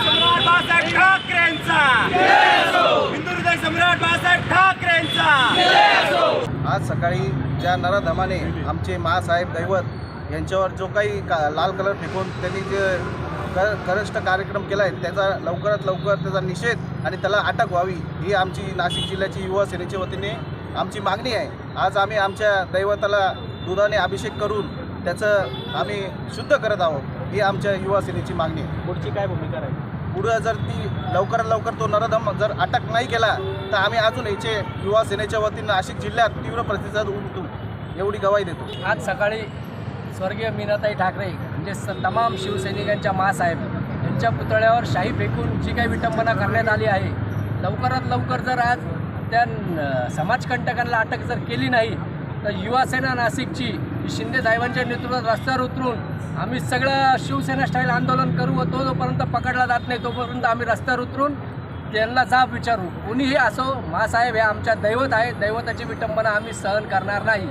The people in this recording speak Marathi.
सम्राट बाळासाहेब सम्राट बाळासाहेब आज सकाळी ज्या नरधमाने आमचे महासाहेब दैवत यांच्यावर जो काही का लाल कलर फेकून त्यांनी जे कर गरिष्ठ कार्यक्रम केला आहे त्याचा लवकरात लवकर त्याचा निषेध आणि त्याला अटक व्हावी ही आमची नाशिक जिल्ह्याची युवा सेनेच्या वतीने आमची मागणी आहे. आज आम्ही आमच्या दैवताला दुधाने अभिषेक करून त्याचं आम्ही शुद्ध करत आहोत ही आमच्या युवा सेनेची मागणी आहे. पुढची काय भूमिका राहील? पुढं जर ती लवकरात लवकर तो नरधम जर अटक नाही केला तर आम्ही अजून याचे युवा सेनेच्या वतीनं नाशिक जिल्ह्यात तीव्र प्रतिसाद उमटू एवढी गवाही देतो. आज सकाळी स्वर्गीय मीनाताई ठाकरे म्हणजे स तमाम शिवसैनिकांच्या मासाहेब यांच्या पुतळ्यावर शाही फेकून जी काही विटंबना करण्यात आली आहे लवकरात लवकर जर आज त्या समाजकंटकांना अटक जर केली नाही तर युवासेना नाशिकची शिंदे साहेबांच्या नेतृत्वात रस्त्यावर उतरून आम्ही सगळं शिवसेना स्टाईल आंदोलन करू व तो जोपर्यंत पकडला जात नाही तोपर्यंत आम्ही रस्त्यावर उतरून त्यांना जाब विचारू. कुणीही असो मासाहेब हे आमच्या दैवत आहे दैवताची विटंबना आम्ही सहन करणार नाही.